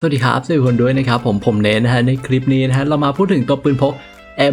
สวัสดีครับสวัสดีคนด้วยนะครับผมผมเนทนนะฮะในคลิปนี้นะฮะเรามาพูดถึงตัวปืนพก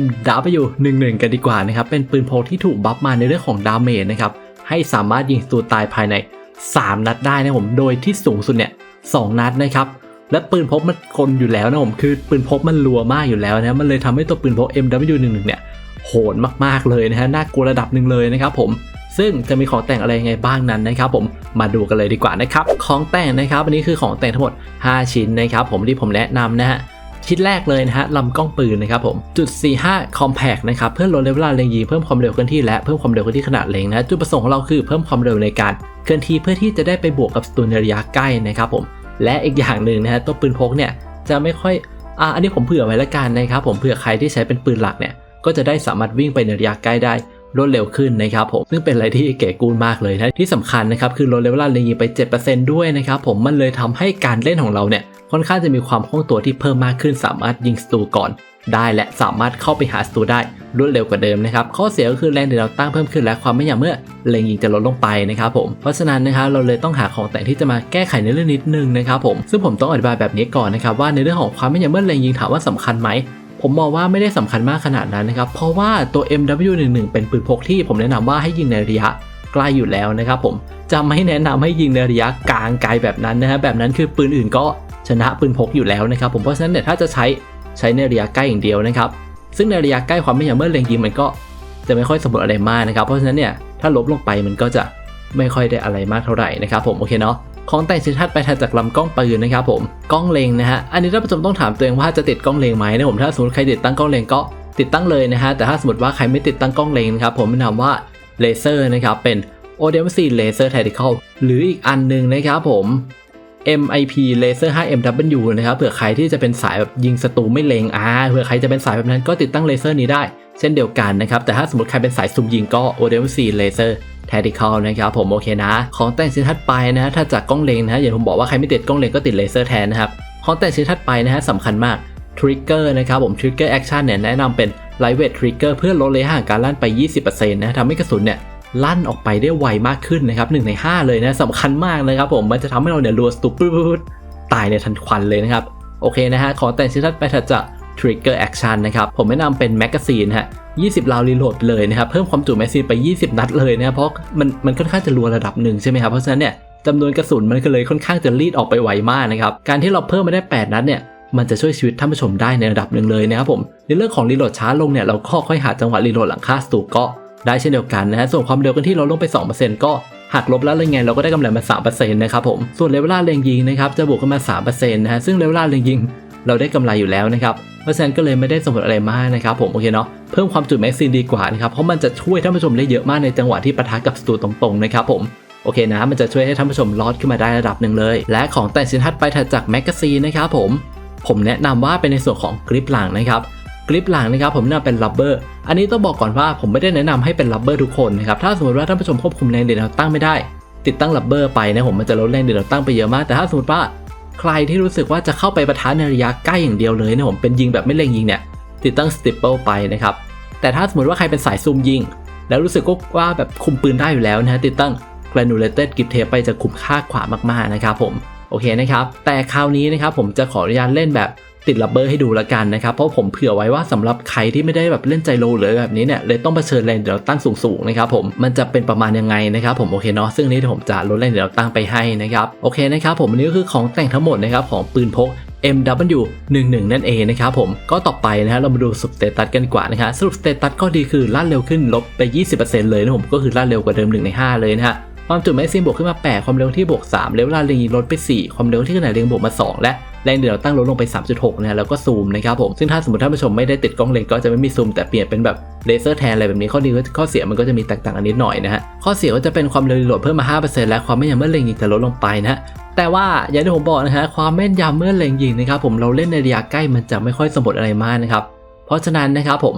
MW11 กันดีกว่านะครับเป็นปืนพกที่ถูกบัฟมาในเรื่องของดาเมจนะครับให้สามารถยิงศัตรูตายภายใน 3 นัดได้นะผมโดยที่สูงสุดเนี่ยสนัดนะครับและปืนพกมันคนอยู่แล้วนะผมคือปืนพกมันรัวมากอยู่แล้วนะมันเลยทำให้ตัวปืนพก MW11 เนี่ยโหดมากๆเลยนะฮะน่ากลัวระดับหนึ่งเลยนะครับผม ซึ่งจะมีของแต่งอะไรยังไงบ้างนั้นนะครับผมมาดูกันเลยดีกว่านะครับของแต่งนะครับอันนี้คือของแต่งทั้งหมด 5 ชิ้นนะครับผมที่ผมแนะนำนะฮะชิ้นแรกเลยนะฮะลำกล้องปืนนะครับผมจุด 45 compact นะครับเพื่อลดเวลาเล็งยิงเพิ่มความเร็วเคลื่อนที่และเพิ่มความเร็วเคลื่อนที่ขนาดเล็งนะจุดประสงค์ของเราคือเพิ่มความเร็วในการเคลื่อนที่เพื่อที่จะได้ไปบวกกับศัตรูในระยะใกล้นะครับผมและอีกอย่างหนึ่งนะฮะตัวปืนพกเนี่ยจะไม่ค่อยอ่าอันนี้ผมเผื่อไว้แล้วกันนะครับผมเผื่อใครที่ใช้เป็นปืนหลักเนี่ยก็จะได้สามารถวิ่งไปในระยะใกล้ได้ รวดเร็วขึ้นนะครับผมซึ่งเป็นอะไรที่เก๋กูลมากเลยนะที่สำคัญนะครับคือลดเลเวลเลงยิงไป 7%ด้วยนะครับผมมันเลยทำให้การเล่นของเราเนี่ยค่อนข้างจะมีความคล่องตัวที่เพิ่มมากขึ้น สามารถยิงศัตรูก่อนได้และสามารถเข้าไปหาศัตรูได้รวดเร็วกว่าเดิมนะครับข้อเสียก็คือแรงที่เราตั้งเพิ่มขึ้นและความไม่หยาบเมื่อเล็งยิงจะลดลงไปนะครับผมเพราะฉะนั้นนะครับเราเลยต้องหาของแต่งที่จะมาแก้ไขในเรื่องนิดนึงนะครับผมซึ่งผมต้องอธิบายแบบนี้ก่อนนะครับว่าในเรื่องของความไม่หยาบเมื่อเล็งยิงถามว่าสำคัญไหม ผมมองว่าไม่ได้สำคัญมากขนาดนั้นนะครับ เพราะว่าตัว MW11 เป็นปืนพกที่ผมแนะนำว่าให้ยิงในระยะใกล้อยู่แล้วนะครับผมจะไม่แนะนำให้ยิงในระยะกลางไกลแบบนั้นนะฮะแบบนั้นคือปืนอื่นก็ชนะปืนพกอยู่แล้วนะครับ ผมเพราะฉะนั้นเนี่ยถ้าจะใช้ใช้ในระยะใกล้อย่างเดียวนะครับ ซึ่งในระยะใกล้ความไม่ยามเมื่อเล็งยิงมันก็จะไม่ค่อยสมบูรณ์อะไรมากนะครับ เพราะฉะนั้นเนี่ยถ้าลบลงไปมันก็จะไม่ค่อยได้อะไรมากเท่าไหร่นะครับผมโอเคเนาะ ของแต่งชิ้นถัดไปถัดจากลำกล้องปืนนะครับผมกล้องเลงนะฮะอันนี้ท่านผู้ชมต้องถามตัวเองว่าจะติดกล้องเลงไหมนะผมถ้าสมมติใครติดตั้งกล้องเลงก็ติดตั้งเลยนะฮะแต่ถ้าสมมติว่าใครไม่ติดตั้งกล้องเลงนะครับผมแนะนำว่าเลเซอร์นะครับเป็น ODMC Laser Tactical หรืออีกอันหนึงนะครับผม MIP Laser 5MW นะครับเผื่อใครที่จะเป็นสายแบบยิงศัตรูไม่เลงอ่าเผื่อใครจะเป็นสายแบบนั้นก็ติดตั้งเลเซอร์นี้ได้ เช่นเดียวกันนะครับแต่ถ้าสมมติใครเป็นสายซูมยิงก็ ODMC Laser Tactical นะครับผมโอเคนะ ของแต่งชิ้นถัดไปนะฮะถ้าจากกล้องเลงนะฮะอย่างผมบอกว่าใครไม่ติดกล้องเลงก็ติดเลเซอร์แทนนะครับของแต่งชิ้นถัดไปนะฮะสำคัญมาก Trigger นะครับผม Trigger Action เนี่ยแนะนำเป็น Lightweight Trigger เพื่อลดระยะห่างการลั่นไป 20%นะทำให้กระสุนเนี่ยลั่นออกไปได้ไวมากขึ้นนะครับ1ใน 5 เลยนะสำคัญมากนะครับผมมันจะทำให้เราเนี่ยรัวสตูปื๊ดตายในทันควันเลยนะครับโอเคนะฮะของแต่งชิ้นถัดไปถัดจาก Trigger Action นะครับผมแนะนำเป็นแมกกาซีนฮะ20 ราวรีโหลดเลยนะครับ เพิ่มความจุแมกกาซีนไป 20 นัดเลยนะเพราะมันมันค่อนข้างจะรัวระดับหนึ่งใช่ไหมครับ เพราะฉะนั้นเนี่ยจำนวนกระสุนมันก็เลยค่อนข้างจะรีดออกไปไวมากนะครับ การที่เราเพิ่มมาได้ 8 นัดเนี่ยมันจะช่วยชีวิตท่านผู้ชมได้ในระดับหนึ่งเลยนะครับผมในเรื่องของรีโหลดช้าลงเนี่ยเราก็ค่อยหาจังหวะรีโหลดหลังค่าสตูก็ได้เช่นเดียวกันนะฮะส่วนความเร็วกันที่เราลงไป 2%ก็หักลบแล้วเลยไงเราก็ได้กำไรมา 3%นะครับผมส่วนเลเวลาเล็งยิงนะครับจะบวกขึ้นมา 3%นะฮะซึ่งเลเวลาเล็งยิงเราได้กำไรอยู่แล้วนะครับ เพราะฉะนั้นก็เลยไม่ได้สมผลอะไรมากนะครับผมโอเคเนาะเพิ่มความจุแม็กซีนดีกว่านะครับเพราะมันจะช่วยท่านผู้ชมได้เยอะมากในจังหวะที่ปะทะกับศัตรูตรงๆนะครับผมโอเคนะมันจะช่วยให้ท่านผู้ชมรอดขึ้นมาได้ระดับหนึ่งเลย และของแต่งชิ้นถัดไปถัดจากแมกกาซีนนะครับผมผมแนะนำว่าเป็นในส่วนของกริปหลังนะครับกริปหลังนะครับผมแนะนำเป็นลับเบอร์อันนี้ต้องบอกก่อนว่าผมไม่ได้แนะนำให้เป็นลับเบอร์ทุกคนนะครับถ้าสมมติว่าท่านผู้ชมควบคุมแรงเด่นเราตั้งไม่ได้ ติดตั้งลับเบอร์ไปนะผมมันจะลดแรงเด่นเราตั้งไปเยอะมากแต่ถ้าสมมติว่า ใครที่รู้สึกว่าจะเข้าไปประทะในระยะใกล้อย่างเดียวเลยนะผมเป็นยิงแบบไม่เล็งยิงเนี่ยติดตั้งสติปเปิลไปนะครับ แต่ถ้าสมมติว่าใครเป็นสายซูมยิง แล้วรู้สึกว่าแบบคุมปืนได้อยู่แล้วนะฮะติดตั้ง granulated grip tape ไปจะคุมค่าขวามากๆนะครับผมโอเคนะครับ แต่คราวนี้นะครับผมจะขออนุญาตเล่นแบบ ติดลับเบอร์ให้ดูแล้วกันนะครับ เพราะผมเผื่อไว้ว่าสำหรับใครที่ไม่ได้แบบเล่นใจโลหรือแบบนี้เนี่ยเลยต้องเผชิญแรงเดี๋ยวตั้งสูงๆนะครับผมมันจะเป็นประมาณยังไงนะครับผมโอเคเนาะซึ่งนี้ผมจะลดแรงเดี๋ยวตั้งไปให้นะครับโอเคนะครับผมนี้ก็คือของแต่งทั้งหมดนะครับของปืนพก MW11 นั่นเองนะครับผมก็ต่อไปนะฮะเรามาดูสเตตัสกันกว่านะครับสรุปสเตตัสก็ดีคือลั่นเร็วขึ้นลบไป 20%เลยนะผมก็คือลั่นเร็วกว่าเดิม1ใน5 เลยนะฮะความจุแมกซีนบวกขึ้นมา 8 ความเร็วที่บวก 3เลเวลาเล็งลดไป 4 ความเร็วที่ขนาดเล็งบวกมา 2 และ แรงเดี่ยวตั้งลดลงไป 3.6นะฮะแล้วก็ซูมนะครับผมซึ่งถ้าสมมติท่านผู้ชมไม่ได้ติดกล้องเลนก็จะไม่มีซูมแต่เปลี่ยนเป็นแบบเลเซอร์แทนอะไรแบบนี้ข้อดีข้อเสียมันก็จะมีแตกต่างกันนิดหน่อยนะฮะข้อเสียก็จะเป็นความเร็วโหลดเพิ่มมา 5%และความไม่ยำเมื่อเล็งยิงจะลดลงไปนะฮะแต่ว่าอย่างที่ผมบอกนะฮะความแม่นยำเมื่อเล็งยิงนะครับผมเราเล่นในระยะใกล้มันจะไม่ค่อยสมบูรณ์อะไรมากนะครับเพราะฉะนั้นนะครับผม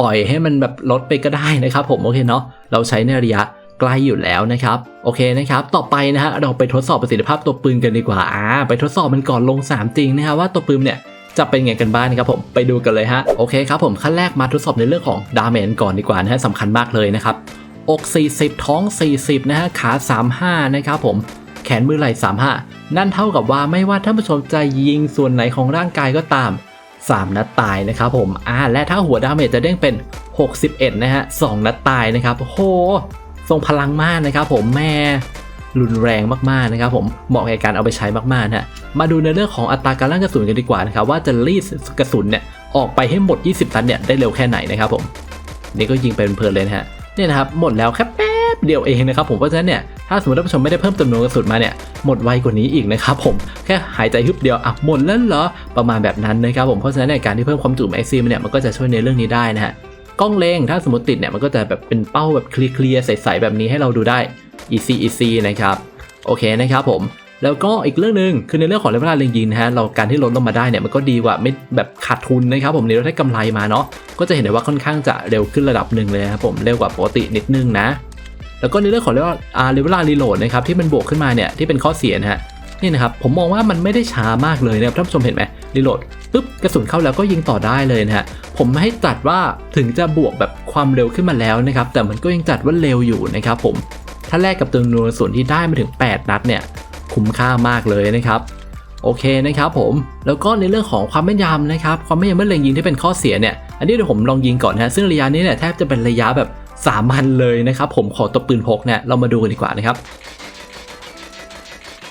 ปล่อยให้มันแบบลดไปก็ได้นะครับผมโอเคเนาะเราใช้ในระยะ กลอยู่แล้วนะครับโอเคนะครับ ต่อไปนะฮะเราไปทดสอบประสิทธิภาพตัวปืนกันดีกว่าอ่าไปทดสอบมันก่อนลง3จริงนะครับว่าตัวปืนเนี่ยจะเป็นไงกันบ้างนะครับผมไปดูกันเลยฮะโอเคครับผมขั้นแรกมาทดสอบในเรื่องของดาเมจก่อนดีกว่านะฮะสำคัญมากเลยนะครับอก 40 ท้อง 40 นะฮะขา 35 นะครับผมแขนมือไหล่35 นั่นเท่ากับว่าไม่ว่าท่านผู้ชมจะยิงส่วนไหนของร่างกายก็ตาม 3 นัดตายนะครับผมอ่าและถ้าหัวดาเมจจะเด้งเป็น 61 นะฮะ 2 นัดตายนะครับโอ้โห ทรงพลังมากนะครับผมแม่รุนแรงมากๆนะครับผมเหมาะแก่การเอาไปใช้มากๆนะฮะมาดูในเรื่องของอัตราการลั่นกระสุนกันดีกว่านะครับว่าจะรีดกระสุนเนี่ยออกไปให้หมด 20นัดเนี่ยได้เร็วแค่ไหนนะครับผมนี่ก็ยิงเป็นเพลินเลยนะฮะเนี่ยนะครับหมดแล้วแค่แป๊บเดียวเองนะครับผมเพราะฉะนั้นเนี่ยถ้าสมมติท่านผู้ชมไม่ได้เพิ่มจำนวนกระสุนมาเนี่ยหมดไวกว่านี้อีกนะครับผมแค่หายใจฮึบเดียวอะหมดแล้วเหรอประมาณแบบนั้นนะครับผมเพราะฉะนั้นในการที่เพิ่มความจุแม็กซี่เนี่ยมันก็จะช่วยในเรื่องนี้ได้นะฮะ กล้องเลงถ้าสมมติติดเนี่ยมันก็จะแบบเป็นเป้าแบบเคลียร์ๆใสๆแบบนี้ให้เราดูได้ easy easy นะครับโอเคนะครับผมแล้วก็อีกเรื่องหนึ่งคือในเรื่องของเลเวลาเล็งยิงนะฮะเราการที่ลดลงมาได้เนี่ยมันก็ดีกว่าไม่แบบขาดทุนนะครับผมนี่เราได้กำไรมาเนาะก็จะเห็นได้ว่าค่อนข้างจะเร็วขึ้นระดับหนึ่งเลยนะครับผมเร็วกว่าปกตินิดนึงนะ แล้วก็ในเรื่องของเลเวลอ่าเลเวลารีโหลดนะครับที่มันบวกขึ้นมาเนี่ยที่เป็นข้อเสียนะฮะ นี่นะครับผมมองว่ามันไม่ได้ช้ามากเลยนะครับท่านผู้ชมเห็นไหมรีโหลดปุ๊บกระสุนเข้าแล้วก็ยิงต่อได้เลยนะฮะผมให้จัดว่าถึงจะบวกแบบความเร็วขึ้นมาแล้วนะครับแต่มันก็ยังจัดว่าเร็วอยู่นะครับผมถ้าแลกกับจำนวนกระสุนที่ได้มาถึง 8 นัดเนี่ยคุ้มค่ามากเลยนะครับโอเคนะครับผมแล้วก็ในเรื่องของความแม่นยำนะครับความแม่นยำเมื่อเล็งยิงที่เป็นข้อเสียเนี่ยอันนี้เดี๋ยวผมลองยิงก่อนนะซึ่งระยะนี้เนี่ยแทบจะเป็นระยะแบบสามัญเลยนะครับผมขอตัวปืนพกเนี่ยเรามาดูกันดีกว่านะครับ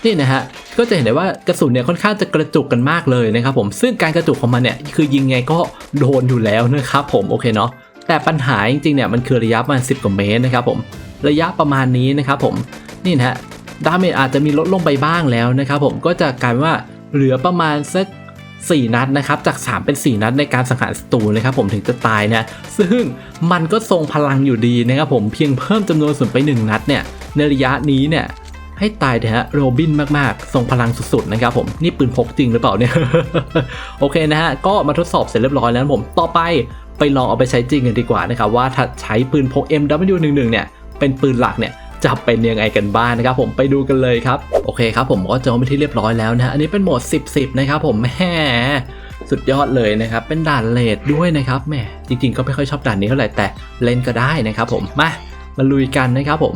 นี่นะฮะก็จะเห็นได้ว่ากระสุนเนี่ยค่อนข้างจะกระจุกกันมากเลยนะครับผมซึ่งการกระจุกของมันเนี่ยคือยิงไงก็โดนอยู่แล้วนะครับผมโอเคเนาะแต่ปัญหาจริงๆเนี่ยมันคือระยะประมาณ 10 กว่าเมตรนะครับผมระยะประมาณนี้นะครับผมนี่นะฮะดาเมจอาจจะมีลดลงไปบ้างแล้วนะครับผมก็จะกลายว่าเหลือประมาณสัก4 นัดนะครับจาก 3 เป็น 4 นัดในการสังหารศัตรูนะครับผมถึงจะตายนะซึ่งมันก็ทรงพลังอยู่ดีนะครับผมเพียงเพิ่มจำนวนกระสุนไป 1 นัดเนี่ยในระยะนี้เนี่ย ให้ตายเถอะฮะโรบินมากๆ ทรงพลังสุดๆนะครับผมนี่ปืนพกจริงหรือเปล่าเนี่ย โอเคนะฮะ ก็มาทดสอบเสร็จเรียบร้อยแล้วผม ต่อไปไปลองเอาไปใช้จริงกันดีกว่านะครับ ว่าถ้าใช้ปืนพก MW11 เนี่ย เป็นปืนหลักเนี่ยจะเป็นยังไงกันบ้างนะครับผมไปดูกันเลยครับ โอเคครับผมก็จองไปที่เรียบร้อยแล้วนะอันนี้เป็นโหมด 10 10 นะครับผมแหมสุดยอดเลยนะครับ เป็นด่านเลดด้วยนะครับแหมจริงๆ ก็ไม่ค่อยชอบด่านนี้เท่าไหร่แต่เล่นก็ได้นะครับผมมามาลุยกันนะครับผม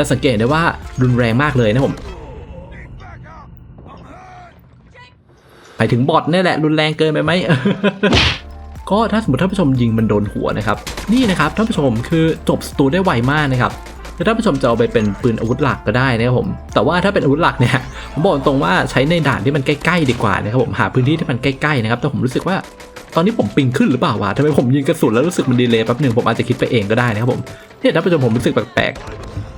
จะสังเกตได้ว่ารุนแรงมากเลยนะผมไปถึงบอทนี่แหละรุนแรงเกินไปไหมก็ถ้าสมมติท่านผู้ชมยิงมันโดนหัวนะครับ นี่นะครับท่านผู้ชมคือจบสตูได้ไวมากนะครับแล้วท่านผู้ชมจะเอาไปเป็นปืนอาวุธหลักก็ได้นะครับผม แต่ว่าถ้าเป็นอาวุธหลักเนี่ยผมบอกตรงว่าใช้ในด่านที่มันใกล้ๆดีกว่านะครับผมหาพื้นที่ที่มันใกล้ๆนะครับแต่ผมรู้สึกว่าตอนนี้ผมปิงขึ้นหรือเปล่าวะทำไมผมยิงกระสุนแล้วรู้สึกมันดีเลยแป๊บหนึ่งผมอาจจะคิดไปเองก็ได้นะครับผมเนี่ยท่านผู้ชมผมรู้สึกแปลกๆ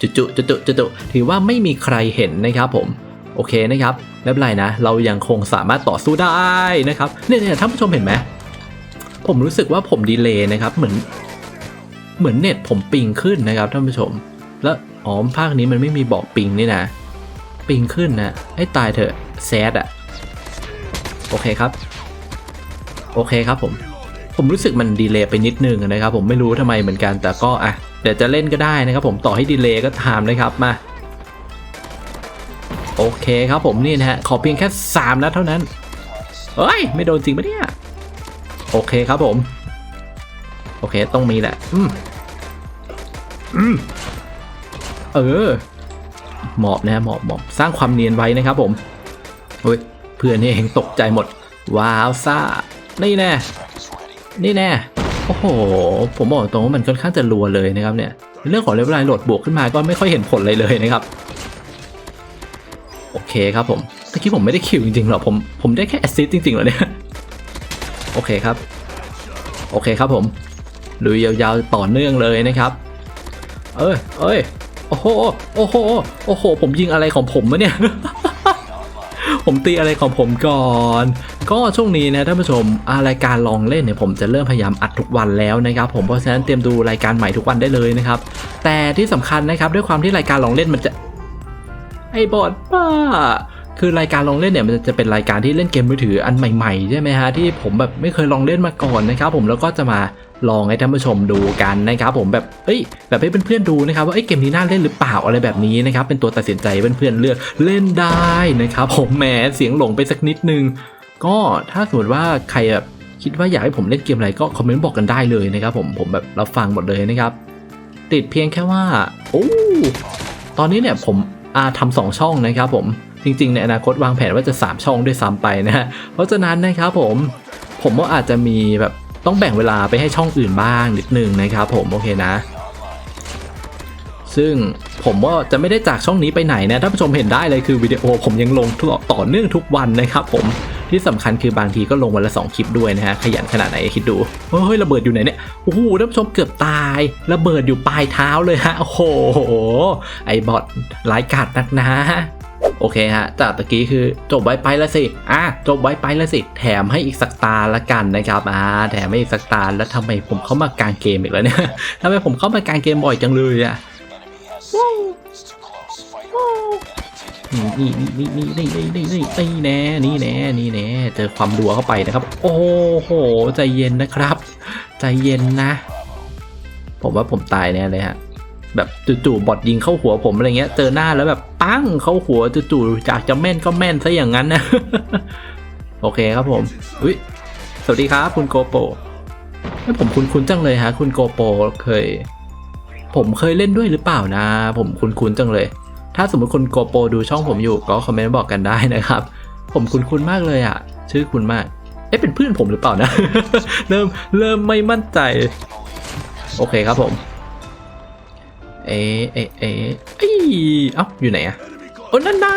จุๆจุๆจุๆถือว่าไม่มีใครเห็นนะครับผมโอเคนะครับไม่เป็นไรนะ เรายังคงสามารถต่อสู้ได้นะครับเนี่ยเนี่ยท่านผู้ชมเห็นไหมผมรู้สึกว่าผมดีเลย์นะครับเหมือน เหมือนเน็ตผมปิงขึ้นนะครับท่านผู้ชม แล้วอ๋อภาคนี้มันไม่มีบอกปิงนี่นะ ปิงขึ้นนะให้ตายเถอะแซดอะโอเคครับ โอเคครับผม ผมรู้สึกมันดีเลย์ไปนิดนึงนะครับ ผมไม่รู้ทำไมเหมือนกันแต่ก็อะ ดี๋ยวจะเล่นก็ได้นะครับผมต่อให้ดีเลย์ก็ตามนะครับมา โอเคครับผมนี่นะฮะขอเพียงแค่3นัดเท่านั้นเอ้ย ไม่โดนจริงปะเนี่ย โอเคครับผม โอเคต้องมีแหละ อืมอืมเออ หมอบนะหมอบหมอบสร้างความเนียนไว้นะครับผมเฮ้ยเพื่อนนี่เองตกใจหมด ว้าวซ่า นี่แน่ นี่แน่ โอ้โห ผมบอกตรงว่ามันค่อนข้างจะรัวเลยนะครับเนี่ย เรื่องของเลเวลไลน์โหลดบวกขึ้นมาก็ไม่ค่อยเห็นผลเลยเลยนะครับ โอเคครับผมเมื่อกี้ผมไม่ได้คิวจริงๆหรอผม ผมได้แค่แอสซิสจริงๆเหรอเนี่ย โอเคครับ โอเคครับผมลุยยาวๆต่อเนื่องเลยนะครับ เอ้ยเอ้ย โอ้โห โอ้โห โอ้โห ผมยิงอะไรของผมวะเนี่ย ผมตีอะไรของผมก่อน ก็ช่วงนี้นะท่านผู้ชมรายการลองเล่นเนี่ยผมจะเริ่มพยายามอัดทุกวันแล้วนะครับผมเพราะฉะนั้นเตรียมดูรายการใหม่ทุกวันได้เลยนะครับ แต่ที่สำคัญนะครับด้วยความที่รายการลองเล่นมันจะไอ้บอดป้า คือรายการลองเล่นเนี่ยมันจะเป็นรายการที่เล่นเกมมือถืออันใหม่ๆใช่ไหมฮะที่ผมแบบไม่เคยลองเล่นมาก่อนนะครับผมแล้วก็จะมาลองให้ท่านผู้ชมดูกันนะครับผมแบบเอ้ยแบบให้เพื่อนๆดูนะครับว่าเอ้ยเกมนี้น่าเล่นหรือเปล่าอะไรแบบนี้นะครับเป็นตัวตัดสินใจเพื่อนๆเลือกเล่นได้นะครับผมแหมเสียงหลงไปสักนิดนึง ก็ถ้าสมมติว่าใครแบบคิดว่าอยากให้ผมเล่นเกมอะไรก็คอมเมนต์บอกกันได้เลยนะครับผมผมแบบรับฟังหมดเลยนะครับ ติดเพียงแค่ว่าโอ้ตอนนี้เนี่ยผมอาทำสองช่องนะครับผม จริงๆ ในอนาคตวางแผนว่าจะ 3 ช่องด้วยซ้ำไปนะฮะเพราะฉะนั้นนะครับผมผมก็อาจจะมีแบบต้องแบ่งเวลาไปให้ช่องอื่นบ้างนิดนึงนะครับผมโอเคนะ ซึ่งผมว่าจะไม่ได้จากช่องนี้ไปไหนนะท่านผู้ชมเห็นได้เลยคือวิดีโอผมยังลงต่อเนื่องทุกวันนะครับผมที่สำคัญคือบางทีก็ลงวันละ 2 คลิปด้วยนะฮะ ขยันขนาดไหนคิดดู เฮ้ย ระเบิดอยู่ไหนเนี่ย โอ้โหท่านผู้ชมเกือบตาย ระเบิดอยู่ปลายเท้าเลยฮะ โอ้โห ไอ้บอทร้ายกาจนักนะ โอเคฮะจากตะกี้คือจบไว้ไปแล้วสิอะจบไว้ไปแล้วสิ แถมให้อีกสักตาละกันนะครับอ่าแถมให้อีกสักตาแล้วทำไมผมเข้ามากลางเกมอีกแล้วเนี่ยทำไมผมเข้ามากลางเกมบ่อยจังเลยอะนี่นี่นี่นี่นี่นี่นี่นี่แน่นี่แน่นี่แน่เจอความดัวเข้าไปนะครับ โอ้โหใจเย็นนะครับ ใจเย็นนะ ผมว่าผมตายแน่เลยฮะ แบบจู่ๆบอดยิงเข้าหัวผมอะไรเงี้ยเจอหน้าแล้วแบบปั้งเข้าหัวจู่ๆจากจะแม่นก็แม่นซะอย่างนั้นนะโอเคครับผมอุ้ยสวัสดีครับคุณโกโปให้ผมคุ้นๆจังเลยฮะ คุณโกโปเคย ผมเคยเล่นด้วยหรือเปล่านะ ผมคุ้นๆจังเลย ถ้าสมมติคุณโกโปดูช่องผมอยู่ก็คอมเมนต์บอกกันได้นะครับ ผมคุ้นๆมากเลยอะ ชื่อคุณมากเอ๊ะเป็นเพื่อนผมหรือเปล่านะ เริ่มเริ่มไม่มั่นใจ โอเคครับผม เอ๊ะเอ๊ะเอ๊ะเอ้ยเอ้าอยู่ไหนอะโอ้นั่นนา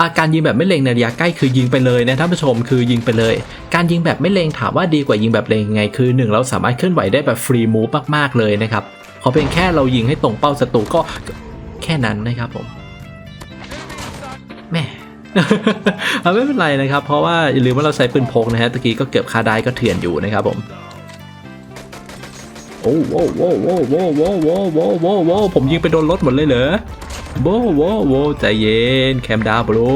อาการยิงแบบไม่เล็งในระยะใกล้คือยิงไปเลยนะท่านผู้ชมคือยิงไปเลย การยิงแบบไม่เล็งถามว่าดีกว่ายิงแบบเล็งยังไงคือหนึ่งเราสามารถเคลื่อนไหวได้แบบฟรีมูฟมากๆเลยนะครับขอเพียงแค่เรายิงให้ตรงเป้าศัตรูก็แค่นั้นนะครับผมแม่เอาไม่เป็นไรนะครับ เพราะว่าอย่าลืมว่าเราใช้ปืนพกนะฮะตะกี้ก็เกือบคาได้ก็เถื่อนอยู่นะครับผม โอ้โหโว้โหโว้โหโว้โหโว้โว้ผมยิงไปโดนรถหมดเลยเหรอโว้โว้โว้ใจเย็นแคมดาบลู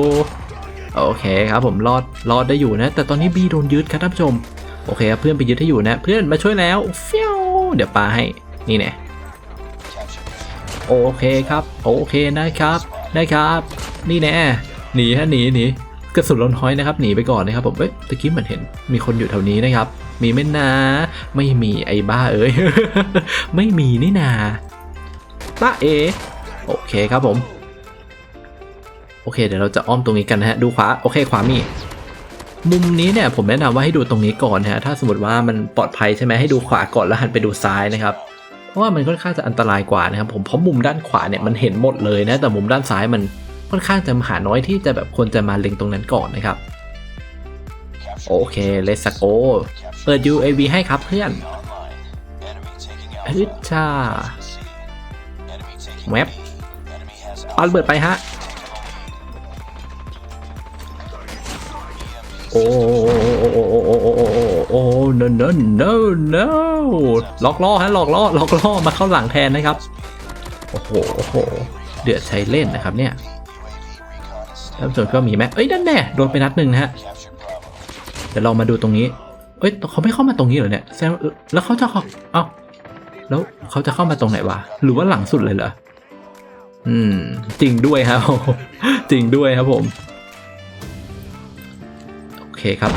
โอเคครับผมรอดรอดได้อยู่นะ แต่ตอนนี้บีโดนยึดครับท่านผู้ชมโอเคครับเพื่อนไปยึดให้อยู่นะ เพื่อนมาช่วยแล้วเฟี้วเดี๋ยวปาให้นี่เนี่ยโอเคครับโอเคนะครับนะครับ นี่แน่หนีฮะหนีหนีกระสุนลนห้อยนะครับหนีไปก่อนนะครับผมเอ๊ะตะกี้เหมือนเห็นมีคนอยู่แถวนี้นะครับ มีไหมนาไม่มีไอ้บ้าเอ้ย ไม่มีนี่นาป้าเอ โอเคครับผม โอเค เดี๋ยวเราจะอ้อมตรงนี้กันนะฮะ ดูขวา โอเค ขวามี มุมนี้เนี่ยผมแนะนำว่าให้ดูตรงนี้ก่อนนะฮะ ถ้าสมมติว่ามันปลอดภัยใช่ไหมให้ดูขวาก่อนแล้วหันไปดูซ้ายนะครับ เพราะว่ามันค่อนข้างจะอันตรายกว่านะครับผม เพราะมุมด้านขวาเนี่ยมันเห็นหมดเลยนะ แต่มุมด้านซ้ายมันค่อนข้างจะหาน้อยที่จะแบบควรจะมาเล็งตรงนั้นก่อนนะครับ โอเคเลสโกเปิด UAV ให้ครับเพื่อนฮึจ้าแวบปาระเบิดไปฮะ โอ้โอ้โหโ no no no no หลอกล่อฮะหลอกล่อหลอกล่อมาเข้าหลังแทนนะครับ โอ้โหเดือดใช้เล่นนะครับเนี่ยแล้วส่วนก็มีแม่เอ้ยนั่นแน่โดนไปนัดหนึ่งนะฮะ ดี๋ยวเรามาดูตรงนี้ เอ้ยเขาไม่เข้ามาตรงนี้เหรอเนี่ยแซมแล้วเขาจะเข้าเอ้าแล้วเขาจะเข้ามาตรงไหนวะหรือว่าหลังสุดเลยเหรออืม จริงด้วยครับ จริงด้วยครับผม โอเคครับ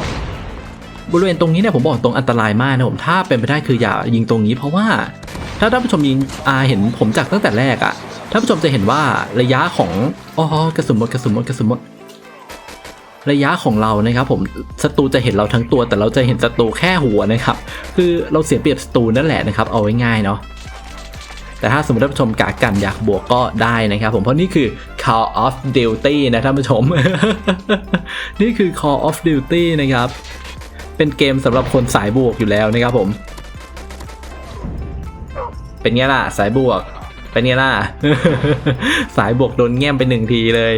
บริเวณตรงนี้เนี่ยผมบอกตรงอันตรายมากนะผมถ้าเป็นไปได้คืออย่ายิงตรงนี้เพราะว่า ถ้าท่านผู้ชมยิงอาเห็นผมจากตั้งแต่แรกอะท่านผู้ชมจะเห็นว่าระยะของอ๋อกระสุนหมดกระสุนหมดกระสุนหมด ระยะของเรานะครับผมศัตรูจะเห็นเราทั้งตัว แต่เราจะเห็นศัตรูแค่หัวนะครับ คือเราเสียเปรียบศัตรูนั่นแหละนะครับเอาไว้ง่ายเนาะแต่ถ้าสมมติท่านผู้ชมกากันอยากบวกก็ได้นะครับผมเพราะนี่คือ Call of Duty นะท่านผู้ชม นี่คือ Call of Duty นะครับ เป็นเกมสำหรับคนสายบวกอยู่แล้วนะครับผม เป็นไงล่ะสายบวก เป็นไงล่ะ สายบวกโดนแง้มไปหนึ่งทีเลย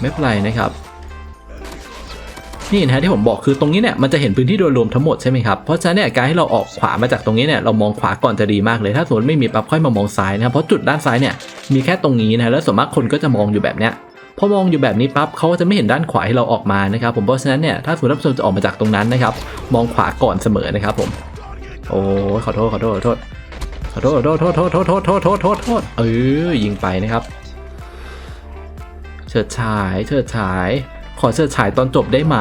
ไม่เป็นไรนะครับ นี่นะฮะที่ผมบอกคือตรงนี้เนี่ยมันจะเห็นพื้นที่โดยรวมทั้งหมดใช่ไหมครับเพราะฉะนั้นเนี่ยการให้เราออกขวามาจากตรงนี้เนี่ยเรามองขวาก่อนจะดีมากเลยถ้าสมมติไม่มีปั๊บค่อยมามองซ้ายนะครับเพราะจุดด้านซ้ายเนี่ยมีแค่ตรงนี้นะแล้วส่วนมากคนก็จะมองอยู่แบบเนี้ยพอมองอยู่แบบนี้ปั๊บเขาก็จะไม่เห็นด้านขวาให้เราออกมานะครับผมเพราะฉะนั้นเนี่ยถ้าสมมติท่านผู้ชมจะออกมาจากตรงนั้นนะครับมองขวาก่อนเสมอนะครับผมโอ้ขอโทษขอโทษขอโทษขอโทษขอโทษโทษโทษโทษโทษโทษโทษโทษโทษเออยิงไปนะครับ เฉิดฉายเฉิดฉาย อเฉิดฉายตอนจบได้ไหม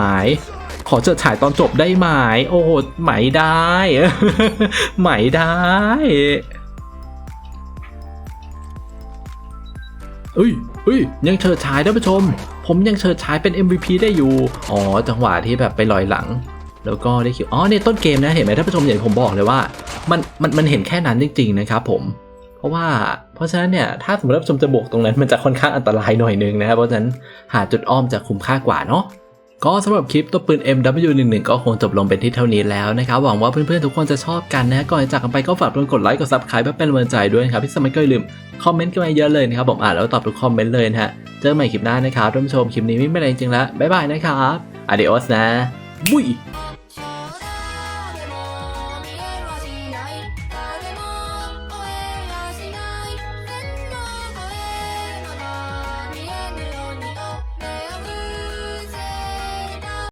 ขอเฉิดฉายตอนจบได้ไหมโอ้โหไหมได้ไหมได้เอ้ยเอ้ยยังเฉิดฉายท่านผู้ชม ผมยังเฉิดฉายเป็น MVP ได้อยู่ อ๋อ จังหวะที่แบบไปลอยหลัง แล้วก็ได้คิว อ๋อเนี่ยต้นเกมนะ เห็นไหมท่านผู้ชมอย่างผมบอกเลยว่า มัน มัน มันเห็นแค่นั้นจริง ๆ นะครับผม ราะว่าเพราะฉะนั้นเนี่ยถ้าสมมติว่าชมจะบวกตรงนั้นมันจะค่อนข้างอันตรายหน่อยนึงนะครับเพราะฉะนั้นหาจุดอ้อมจะคุ้มค่ากว่าเนาะก็สำหรับคลิปตัวปืน MW11 ก็คงจบลงเป็นที่เท่านี้แล้วนะครับ หวังว่าเพื่อนๆ ทุกคนจะชอบกันนะ ก่อนจากกันไปก็ฝากกดไลค์กด subscribe เพื่อเป็นกำลังใจด้วยนะครับที่สมัยก็อย่าลืมคอมเมนต์กันมาเยอะเลยนะครับผมอ่านแล้วตอบทุกคอมเมนต์เลยนะฮะเจอกันใหม่คลิปหน้านะครับท่านผู้ชมคลิปนี้ไม่เป็นไรจริงๆแล้วบ๊ายบายนะครับ adios นะบุย